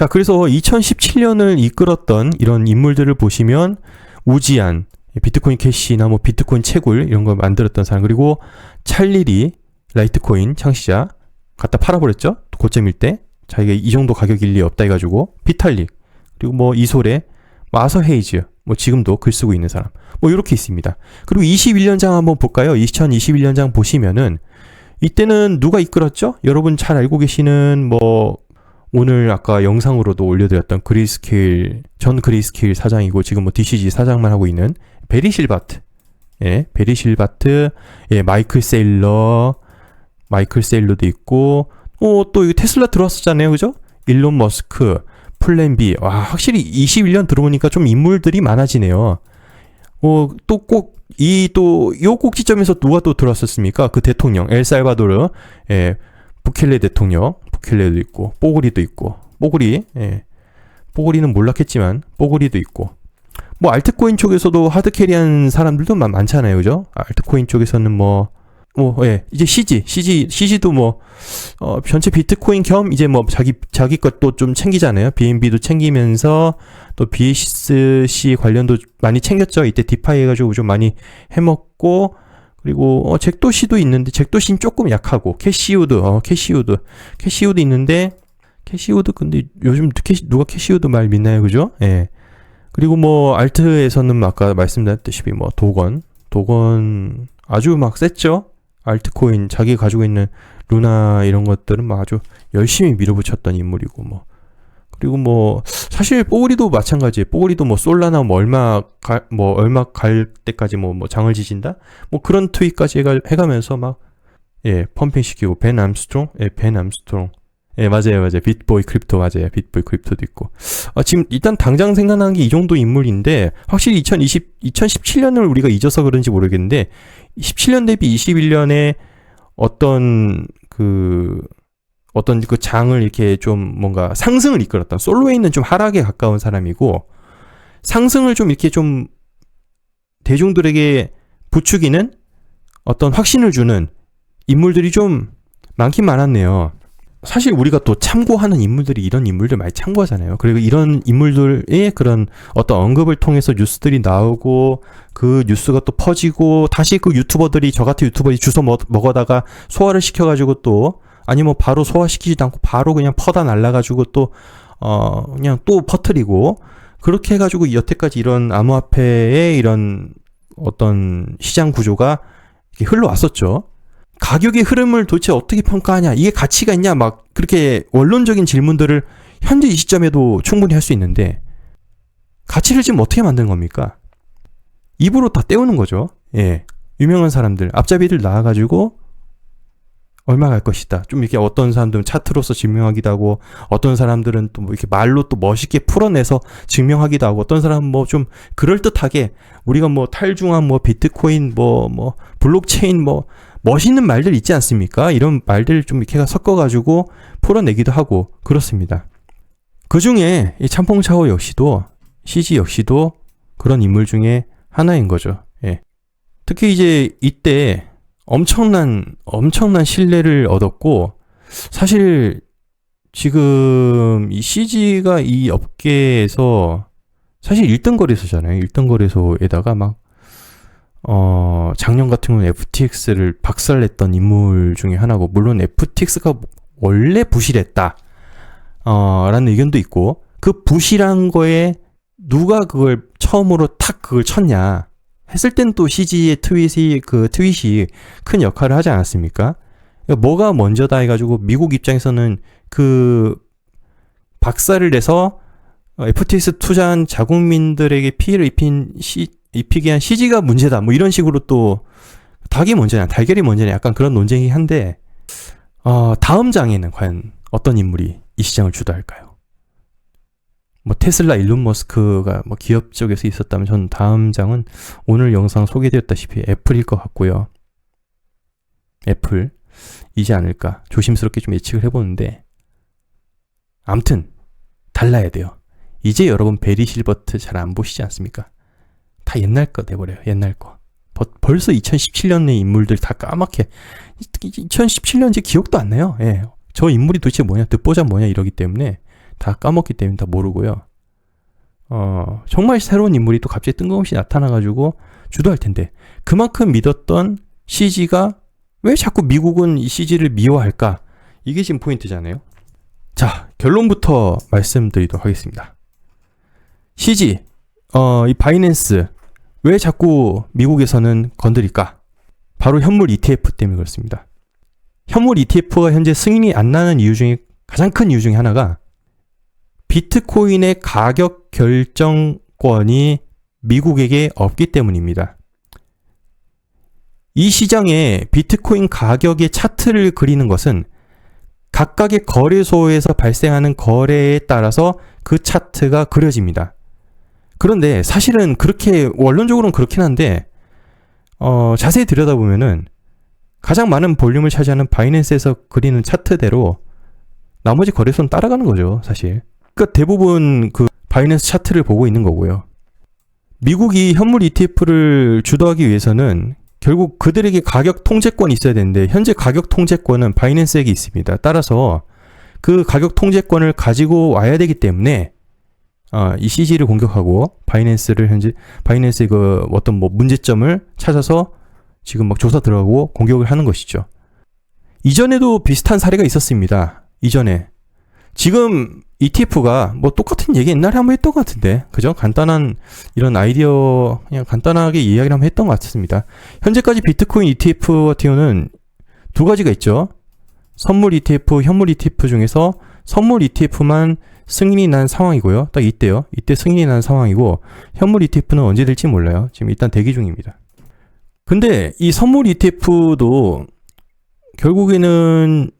자, 그래서 2017년을 이끌었던 이런 인물들을 보시면 우지안, 비트코인 캐시나 뭐 비트코인 채굴 이런 거 만들었던 사람 그리고 찰리리 라이트코인 창시자 갖다 팔아버렸죠. 고점일 때 자기가 이 정도 가격일 리 없다 해가지고 비탈릭 그리고 뭐 이소래 마서 헤이즈 뭐 지금도 글 쓰고 있는 사람 뭐 이렇게 있습니다. 그리고 21년장 한번 볼까요? 2021년장 보시면은 이때는 누가 이끌었죠? 여러분 잘 알고 계시는 뭐 오늘 아까 영상으로도 올려드렸던 그리스케일 전 그리스케일 사장이고 지금 뭐 DCG 사장만 하고 있는 베리 실바트. 예 베리 실바트. 예 마이클 세일러. 마이클 세일러도 있고. 어 또 이거 테슬라 들어왔었잖아요. 그죠? 일론 머스크. 플랜 B. 와 확실히 21년 들어오니까 좀 인물들이 많아지네요. 어 또 꼭 이 또 요 꼭지점에서 누가 또 들어왔었습니까? 그 대통령 엘살바도르. 예 부켈레 대통령 부켈레도 있고 뽀글이도 있고 뽀글이 예 뽀글이는 몰랐겠지만 뽀글이도 있고 뭐 알트코인 쪽에서도 하드캐리한 사람들도 많, 많잖아요 그죠? 알트코인 쪽에서는 뭐 뭐, 예, 이제 CG, CG, CG도 뭐, 어, 전체 비트코인 겸 이제 뭐 자기, 자기 것도 좀 챙기잖아요. BNB도 챙기면서 또 BSC 관련도 많이 챙겼죠. 이때 디파이 해가지고 좀 많이 해먹고, 그리고, 어, 잭도시도 있는데, 잭도시는 조금 약하고, 캐시우드, 어, 캐시우드, 캐시우드 있는데, 캐시우드, 근데 요즘 캐시, 누가 캐시우드 말 믿나요? 그죠? 예. 그리고 뭐, 알트에서는 아까 말씀드렸다시피 뭐, 도건, 도건, 아주 막 셌죠? 알트코인 자기 가지고 있는 루나 이런 것들은 막 아주 열심히 밀어붙였던 인물이고 뭐 그리고 뭐 사실 뽀글이도 마찬가지예요. 뽀글이도 뭐 솔라나 뭐 얼마 가, 뭐 얼마 갈 때까지 뭐, 뭐 장을 지진다? 뭐 그런 트윗까지 해가, 해가면서 막 예 펌핑 시키고 벤 암스트롱? 예벤 암스트롱. 예 맞아요 맞아요. 빗보이 크립토 맞아요. 빗보이 크립토도 있고. 아 지금 일단 당장 생각나는 게 이 정도 인물인데 확실히 2020 2017년을 우리가 잊어서 그런지 모르겠는데 17년 대비 21년에 어떤 그 어떤 그 장을 이렇게 좀 뭔가 상승을 이끌었다. 솔로에 있는 좀 하락에 가까운 사람이고 상승을 좀 이렇게 좀 대중들에게 부추기는 어떤 확신을 주는 인물들이 좀 많긴 많았네요. 사실 우리가 또 참고하는 인물들이 이런 인물들 많이 참고하잖아요. 그리고 이런 인물들의 그런 어떤 언급을 통해서 뉴스들이 나오고 그 뉴스가 또 퍼지고 다시 그 유튜버들이 저 같은 유튜버들이 주워 먹 어다가 소화를 시켜가지고 또 아니면 바로 소화시키지도 않고 바로 그냥 퍼다 날라가지고 또 어 그냥 또 퍼트리고 그렇게 해가지고 여태까지 이런 암호화폐의 이런 어떤 시장 구조가 흘러왔었죠. 가격의 흐름을 도대체 어떻게 평가하냐, 이게 가치가 있냐, 막 그렇게 원론적인 질문들을 현재 이 시점에도 충분히 할 수 있는데 가치를 지금 어떻게 만드는 겁니까? 입으로 다 때우는 거죠. 예. 유명한 사람들, 앞잡이들 나와가지고 얼마 갈 것이다. 좀 이렇게 어떤 사람들은 차트로서 증명하기도 하고, 어떤 사람들은 또 뭐 이렇게 말로 또 멋있게 풀어내서 증명하기도 하고, 어떤 사람은 뭐 좀 그럴듯하게 우리가 뭐 탈중앙 뭐 비트코인 뭐, 뭐 블록체인 뭐 멋있는 말들 있지 않습니까? 이런 말들 좀 이렇게 섞어가지고 풀어내기도 하고 그렇습니다. 그 중에 이 참퐁차오 역시도 CG 역시도 그런 인물 중에 하나인 거죠. 예. 특히 이제 이때 엄청난 엄청난 신뢰를 얻었고 사실 지금 이 CG가 이 업계에서 사실 1등 거래소잖아요. 1등 거래소에다가 막 어, 작년 같은 경우는 FTX를 박살냈던 인물 중에 하나고, 물론 FTX가 원래 부실했다. 어, 라는 의견도 있고, 그 부실한 거에 누가 그걸 처음으로 탁 그걸 쳤냐. 했을 땐 또 CG의 트윗이, 그 트윗이 큰 역할을 하지 않았습니까? 뭐가 먼저다 해가지고 미국 입장에서는 그 박살을 내서 FTX 투자한 자국민들에게 피해를 입힌 시, 입히기 위한 CG가 문제다. 뭐 이런 식으로 또 닭이 문제냐, 달걀이 문제냐, 약간 그런 논쟁이 한데 어, 다음 장에는 과연 어떤 인물이 이 시장을 주도할까요? 뭐 테슬라 일론 머스크가 뭐 기업 쪽에서 있었다면 전 다음 장은 오늘 영상 소개되었다시피 애플일 것 같고요. 애플이지 않을까 조심스럽게 좀 예측을 해보는데 암튼 달라야 돼요. 이제 여러분 베리 실버트 잘 안 보시지 않습니까? 다 옛날 거 돼버려요. 옛날 거. 벌써 2017년의 인물들 다 까맣게 2017년 제 기억도 안 나요. 예. 저 인물이 도대체 뭐냐, 듣보자 뭐냐 이러기 때문에 다 까먹기 때문에 다 모르고요. 어, 정말 새로운 인물이 또 갑자기 뜬금없이 나타나가지고 주도할 텐데 그만큼 믿었던 CG가 왜 자꾸 미국은 이 CG를 미워할까? 이게 지금 포인트잖아요. 자, 결론부터 말씀드리도록 하겠습니다. CG, 어, 이 바이낸스, 왜 자꾸 미국에서는 건드릴까? 바로 현물 ETF 때문에 그렇습니다. 현물 ETF가 현재 승인이 안 나는 이유 중에 가장 큰 이유 중에 하나가 비트코인의 가격 결정권이 미국에게 없기 때문입니다. 이 시장에 비트코인 가격의 차트를 그리는 것은 각각의 거래소에서 발생하는 거래에 따라서 그 차트가 그려집니다. 그런데 사실은 그렇게 원론적으로는 그렇긴 한데 어, 자세히 들여다보면은 가장 많은 볼륨을 차지하는 바이낸스에서 그리는 차트대로 나머지 거래소는 따라가는 거죠, 사실. 그러니까 대부분 그 바이낸스 차트를 보고 있는 거고요. 미국이 현물 ETF를 주도하기 위해서는 결국 그들에게 가격 통제권이 있어야 되는데 현재 가격 통제권은 바이낸스에게 있습니다. 따라서 그 가격 통제권을 가지고 와야 되기 때문에 어, 이 CG를 공격하고 바이낸스를 현재 바이낸스의 그 어떤 뭐 문제점을 찾아서 지금 막 조사 들어가고 공격을 하는 것이죠. 이전에도 비슷한 사례가 있었습니다. 이전에 지금 ETF가 뭐 똑같은 얘기 옛날에 한번 했던 것 같은데 그죠? 간단한 이런 아이디어 그냥 간단하게 이야기를 한번 했던 것 같습니다. 현재까지 비트코인 ETF 같은 경우는 두 가지가 있죠. 선물 ETF, 현물 ETF 중에서 선물 ETF만 승인이 난 상황이고요. 딱 이때요. 이때 승인이 난 상황이고 현물 ETF는 언제 될지 몰라요. 지금 일단 대기 중입니다. 근데 이 선물 ETF도 결국에는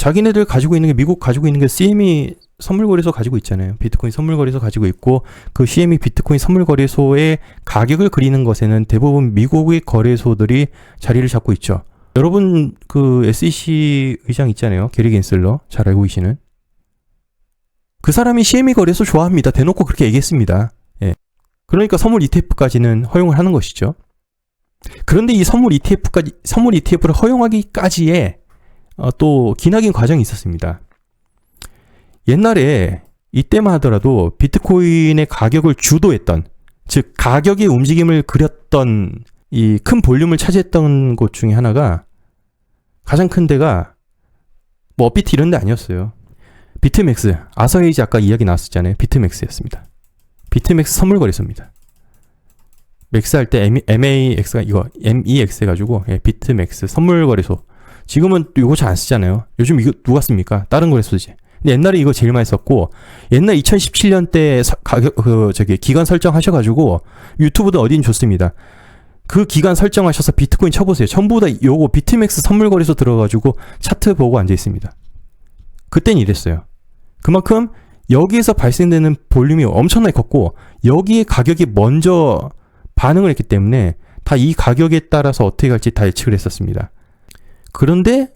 자기네들 가지고 있는 게 미국 가지고 있는 게 CME 선물 거래소 가지고 있잖아요. 비트코인 선물 거래소 가지고 있고 그 CME 비트코인 선물 거래소의 가격을 그리는 것에는 대부분 미국의 거래소들이 자리를 잡고 있죠. 여러분 그 SEC 의장 있잖아요. 게리 겐슬러 잘 알고 계시는 그 사람이 CME 거래소 좋아합니다. 대놓고 그렇게 얘기했습니다. 예. 그러니까 선물 ETF까지는 허용을 하는 것이죠. 그런데 이 선물 ETF까지 선물 ETF를 허용하기까지의 어, 또 기나긴 과정이 있었습니다. 옛날에 이때만 하더라도 비트코인의 가격을 주도했던 즉 가격의 움직임을 그렸던 이 큰 볼륨을 차지했던 곳 중에 하나가 가장 큰 데가 뭐 업비트 이런 데 아니었어요. 비트맥스, 아서헤이지 아까 이야기 나왔었잖아요. 비트맥스였습니다. 비트맥스 선물 거래소입니다. 맥스 할 때 MAX가 이거 MEX 해가지고 예, 비트맥스 선물 거래소. 지금은 이거 잘 안 쓰잖아요. 요즘 이거 누가 씁니까? 다른 거래소지. 근데 옛날에 이거 제일 많이 썼고 옛날 2017년 때 사, 가격 그 저기 기간 설정하셔가지고 유튜브도 어딘 좋습니다. 그 기간 설정하셔서 비트코인 쳐보세요. 전부 다 요거 비트맥스 선물 거래소 들어가지고 차트 보고 앉아 있습니다. 그땐 이랬어요. 그만큼 여기에서 발생되는 볼륨이 엄청나게 컸고 여기에 가격이 먼저 반응을 했기 때문에 다 이 가격에 따라서 어떻게 갈지 다 예측을 했었습니다. 그런데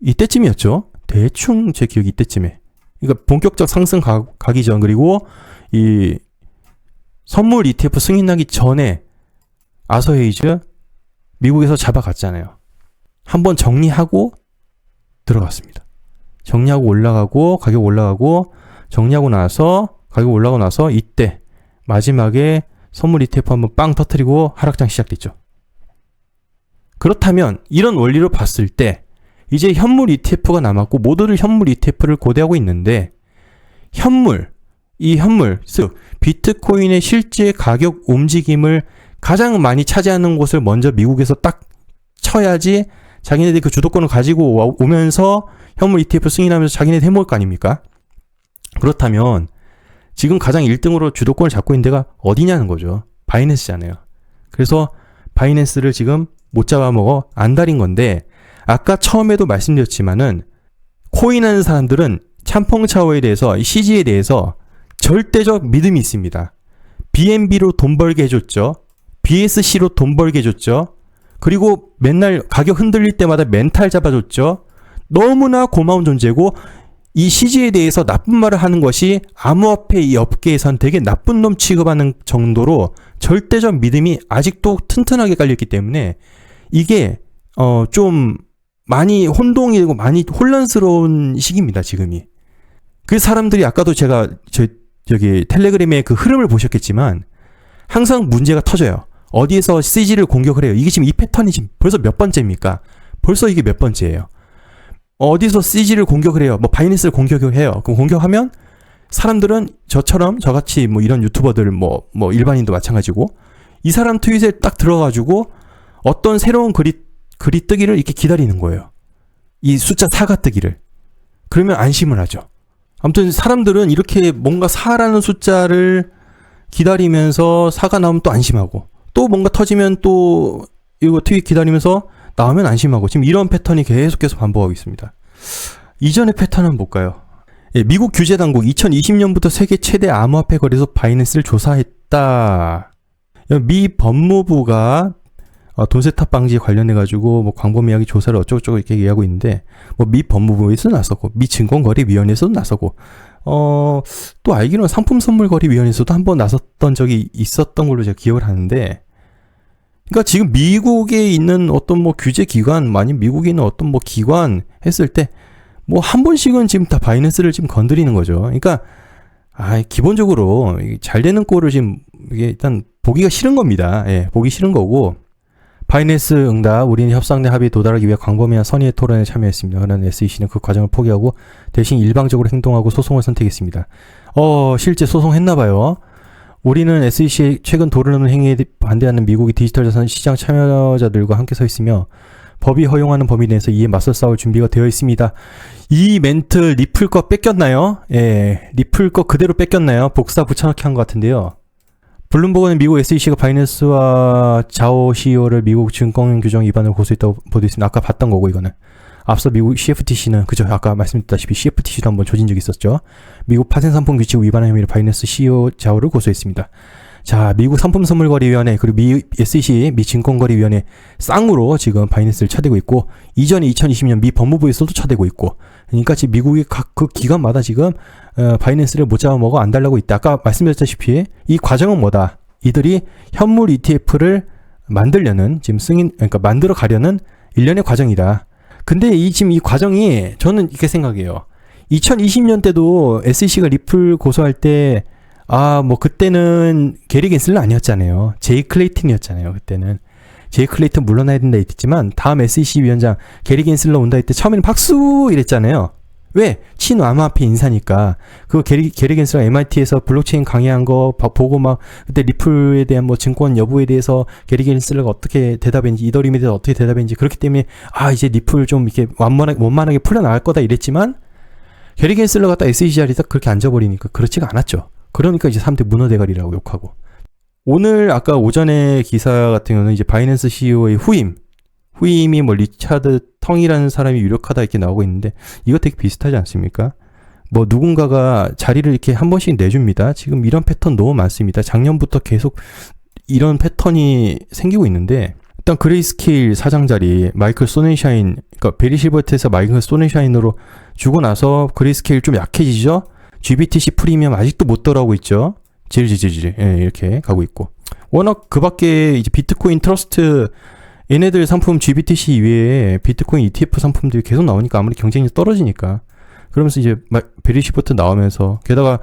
이때쯤이었죠. 대충 제 기억이 이때쯤에. 그러니까 본격적 상승 가, 가기 전 그리고 이 선물 ETF 승인 나기 전에 아서헤이즈 미국에서 잡아갔잖아요. 한번 정리하고 들어갔습니다. 정리하고 올라가고 가격 올라가고 정리하고 나서 가격 올라가고 나서 이때 마지막에 선물 ETF 한번 빵 터트리고 하락장 시작됐죠. 그렇다면 이런 원리로 봤을 때 이제 현물 ETF가 남았고 모두들 현물 ETF를 고대하고 있는데 현물 이 현물 즉 비트코인의 실제 가격 움직임을 가장 많이 차지하는 곳을 먼저 미국에서 딱 쳐야지 자기네들이 그 주도권을 가지고 오면서 현물 ETF 승인하면서 자기네들 해먹을 거 아닙니까? 그렇다면 지금 가장 1등으로 주도권을 잡고 있는 데가 어디냐는 거죠. 바이낸스잖아요. 그래서 바이낸스를 지금 못 잡아먹어 안달인 건데 아까 처음에도 말씀드렸지만은 코인 하는 사람들은 참펑차오에 대해서 CG에 대해서 절대적 믿음이 있습니다. BNB로 돈 벌게 해줬죠. BSC로 돈 벌게 해줬죠. 그리고 맨날 가격 흔들릴 때마다 멘탈 잡아줬죠. 너무나 고마운 존재고 이 CG에 대해서 나쁜 말을 하는 것이 암호화폐 이 업계에선 되게 나쁜 놈 취급하는 정도로 절대적 믿음이 아직도 튼튼하게 깔려있기 때문에 이게 어 좀 많이 혼동이 되고 많이 혼란스러운 시기입니다, 지금이. 그 사람들이 아까도 제가 저 저기 텔레그램의 그 흐름을 보셨겠지만 항상 문제가 터져요. 어디에서 CG를 공격을 해요. 이게 지금 이 패턴이 지금 벌써 몇 번째입니까? 벌써 이게 몇 번째예요. 어디서 CG를 공격을 해요. 뭐 바이낸스를 공격을 해요. 그럼 공격하면 사람들은 저처럼 저같이 뭐 이런 유튜버들 뭐 뭐 일반인도 마찬가지고 이 사람 트윗에 딱 들어가지고 어떤 새로운 글이 글이 뜨기를 이렇게 기다리는 거예요. 이 숫자 4가 뜨기를. 그러면 안심을 하죠. 아무튼 사람들은 이렇게 뭔가 4라는 숫자를 기다리면서 4가 나오면 또 안심하고 또 뭔가 터지면 또 이거 트윗 기다리면서 나오면 안심하고 지금 이런 패턴이 계속해서 반복하고 있습니다. 이전의 패턴은 뭘까요? 예, 미국 규제 당국 2020년부터 세계 최대 암호화폐 거래소 바이낸스를 조사했다. 미 법무부가 어, 돈 세탁 방지에 관련해 가지고 뭐 광범 위하게 조사를 어쩌고저쩌고 이렇게 얘기하고 있는데 뭐 미 법무부에서도 나섰고 미 증권거래위원회에서도 나서고 어 또 알기로는 상품 선물 거래위원회에서도 한번 나섰던 적이 있었던 걸로 제가 기억을 하는데 그러니까 지금 미국에 있는 어떤 뭐 규제 기관 아니면 미국에 있는 어떤 뭐 기관 했을 때 뭐 한 번씩은 지금 다 바이낸스를 지금 건드리는 거죠. 그러니까 아 기본적으로 잘 되는 꼴을 지금 이게 일단 보기가 싫은 겁니다. 예, 보기 싫은 거고 바이낸스 응답 우리는 협상 내 합의에 도달하기 위해 광범위한 선의의 토론에 참여했습니다. 그러나 SEC는 그 과정을 포기하고 대신 일방적으로 행동하고 소송을 선택했습니다. 어 실제 소송했나 봐요. 우리는 SEC의 최근 도르는 행위에 반대하는 미국의 디지털 자산 시장 참여자들과 함께 서 있으며 법이 허용하는 범위 내에서 이에 맞서 싸울 준비가 되어 있습니다. 이 멘트 리플 거 뺏겼나요? 예, 리플 거 그대로 뺏겼나요? 복사 붙여넣기 한 것 같은데요. 블룸버그는 미국 SEC가 바이낸스와 자오 CEO를 미국 증권 규정 위반으로 고소했다고 보도했습니다. 아까 봤던 거고 이거는. 앞서 미국 CFTC는 그죠? 아까 말씀드렸다시피 CFTC도 한번 조진 적이 있었죠. 미국 파생 상품 규칙 위반 혐의로 바이낸스 CEO 자오를 고소했습니다. 자, 미국 상품선물거래위원회 그리고 미 SEC 미 증권거래위원회 쌍으로 지금 바이낸스를 차대고 있고 이전에 2020년 미 법무부에서도 차대고 있고 그러니까 지금 미국의 각그 기관마다 지금 어, 바이낸스를 못 잡아먹어 안 달라고 있다. 아까 말씀드렸다시피 이 과정은 뭐다? 이들이 현물 ETF를 만들려는 지금 승인 그러니까 만들어 가려는 일련의 과정이다. 근데 이 지금 이 과정이 저는 이렇게 생각해요. 2020년 때도 SEC가 리플 고소할 때 아, 뭐 그때는 게리 겐슬은 아니었잖아요. 제이 클레이튼이었잖아요. 그때는. 제이 클레이튼 물러나야 된다 했지만 다음 SEC 위원장 게리 겐슬러 온다 했을 때 처음에는 박수 이랬잖아요. 왜? 친암호화폐 인사니까. 그 게리, 게리 겐슬러 MIT에서 블록체인 강의한 거 봐- 보고 막 그때 리플에 대한 뭐 증권 여부에 대해서 게리 겐슬러가 어떻게 대답했는지 이더리움에 대해서 어떻게 대답했는지 그렇기 때문에 아 이제 리플 좀 이렇게 완만하게 원만하게 풀려나갈 거다 이랬지만 게리 겐슬러가 딱 SEC 자리에 딱 그렇게 앉아버리니까 그렇지가 않았죠. 그러니까 이제 3대 문어 대가리라고 욕하고. 오늘 아까 오전에 기사 같은 경우는 이제 바이낸스 CEO의 후임, 후임이 뭐 리차드 텅이라는 사람이 유력하다 이렇게 나오고 있는데 이거 되게 비슷하지 않습니까? 뭐 누군가가 자리를 이렇게 한 번씩 내줍니다. 지금 이런 패턴 너무 많습니다. 작년부터 계속 이런 패턴이 생기고 있는데 일단 그레이스케일 사장 자리 마이클 소넨샤인 그러니까 베리 실버트에서 마이클 소넨샤인으로 주고 나서 그레이스케일 좀 약해지죠. GBTC 프리미엄 아직도 못 돌아오고 있죠. 질질질질 예, 이렇게 가고 있고 워낙 그 밖에 이제 비트코인 트러스트 얘네들 상품 GBTC 이외에 비트코인 ETF 상품들이 계속 나오니까 아무리 경쟁이 떨어지니까 그러면서 이제 마- 베리시버트 나오면서 게다가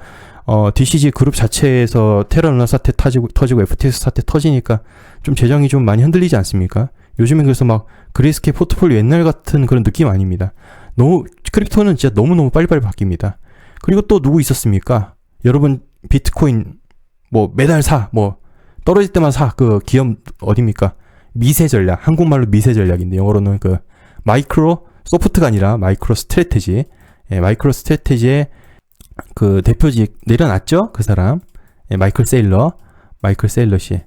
어 DCG 그룹 자체에서 테라루나 사태 터지고 터지고 FTX 사태 터지니까 좀 재정이 좀 많이 흔들리지 않습니까? 요즘엔 그래서 막 그레이스케 포트폴리오 옛날 같은 그런 느낌 아닙니다. 너무 크립토는 진짜 너무너무 빨리빨리 바뀝니다. 그리고 또 누구 있었습니까? 여러분 비트코인 뭐 매달 사 뭐 떨어질 때만 사. 그 기업 어딥니까? 미세 전략. 한국말로 미세 전략인데 영어로는 그 마이크로 소프트가 아니라 마이크로 스트레테지. 예, 마이크로 스트레테지의 그 대표직 내려놨죠? 그 사람. 예, 마이클 세일러. 마이클 세일러 씨.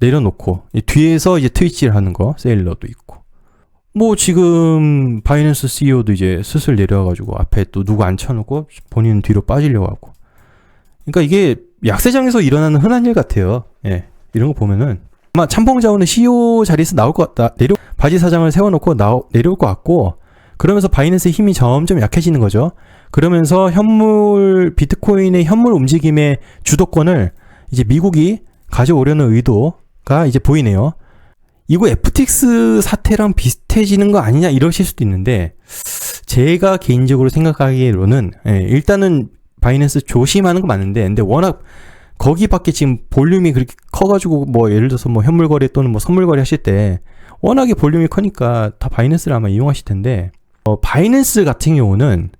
내려놓고. 이 뒤에서 이제 트위치를 하는 거. 세일러도 있고. 뭐 지금 바이낸스 CEO도 이제 슬슬 내려와가지고 앞에 또 누구 앉혀놓고 본인은 뒤로 빠지려고 하고 그러니까 이게 약세장에서 일어나는 흔한 일 같아요. 예. 이런 거 보면은. 아마 참봉자원은 CEO 자리에서 나올 것 같다. 내려 바지 사장을 세워놓고 나 내려올 것 같고 그러면서 바이낸스의 힘이 점점 약해지는 거죠. 그러면서 현물 비트코인의 현물 움직임의 주도권을 이제 미국이 가져오려는 의도가 이제 보이네요. 이거 FTX 사태랑 비슷해지는 거 아니냐 이러실 수도 있는데 제가 개인적으로 생각하기로는 예, 일단은 바이낸스 조심하는 거 맞는데 근데 워낙 거기밖에 지금 볼륨이 그렇게 커가지고 뭐 예를 들어서 뭐 현물 거래 또는 뭐 선물 거래 하실 때 워낙에 볼륨이 크니까 다 바이낸스를 아마 이용하실 텐데 어, 바이낸스 같은 경우는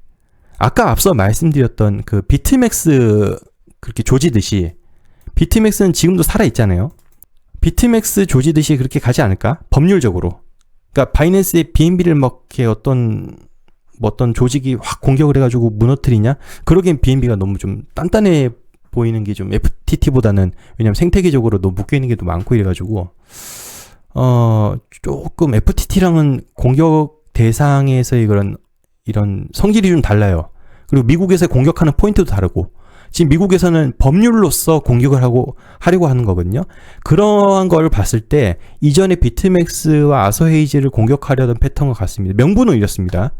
아까 앞서 말씀드렸던 그 비트맥스 그렇게 조지듯이 비트맥스는 지금도 살아 있잖아요. 비트맥스 조지듯이 그렇게 가지 않을까? 법률적으로. 그러니까 바이낸스의 BNB를 막 이렇게 어떤 뭐 어떤 조직이 확 공격을 해가지고 무너뜨리냐? 그러기엔 BNB가 너무 좀 단단해 보이는 게 좀 FTT보다는 왜냐면 생태계적으로 너무 묶여 있는 게더 많고 이래가지고 어 조금 FTT랑은 공격 대상에서의 그런 이런 성질이 좀 달라요. 그리고 미국에서 공격하는 포인트도 다르고 지금 미국에서는 법률로서 공격을 하고 하려고 하는 거거든요. 그러한 걸 봤을 때 이전에 비트맥스와 아서헤이즈를 공격하려던 패턴과 같습니다. 명분은 이렇습니다.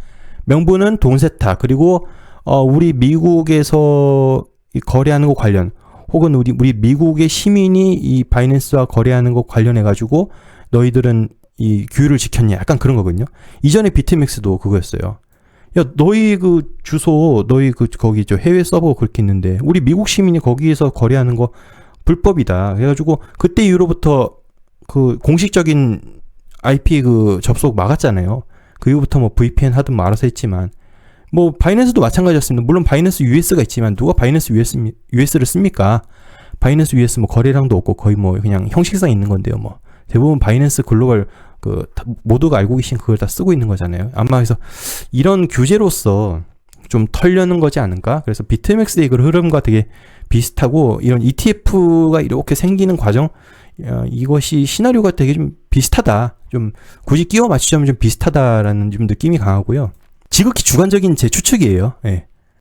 명분은 돈세타 그리고 어 우리 미국에서 이 거래하는 것 관련 혹은 우리 우리 미국의 시민이 이 바이낸스와 거래하는 것 관련해 가지고 너희들은 이 규율을 지켰냐 약간 그런 거거든요. 이전에 비트맥스도 그거였어요. 야 너희 그 주소 너희 그 거기 저 해외 서버 그렇게 있는데 우리 미국 시민이 거기에서 거래하는 거 불법이다. 그래가지고 그때 이후로부터 그 공식적인 IP 그 접속 막았잖아요. 그 이후부터 뭐 VPN 하든 뭐 알아서 했지만 뭐 바이낸스도 마찬가지였습니다. 물론 바이낸스 US가 있지만 누가 바이낸스 US, US를 씁니까? 바이낸스 US 뭐 거래량도 없고 거의 뭐 그냥 형식상 있는 건데요. 뭐 대부분 바이낸스 글로벌 그 다- 모두가 알고 계신 그걸 다 쓰고 있는 거잖아요. 아마 그래서 이런 규제로서 좀 털려는 거지 않을까? 그래서 비트맥스의 그 흐름과 되게 비슷하고 이런 ETF가 이렇게 생기는 과정 어, 이것이 시나리오가 되게 좀 비슷하다. 좀 굳이 끼워 맞추자면 좀 비슷하다라는 좀 느낌이 강하고요. 지극히 주관적인 제 추측이에요. 예.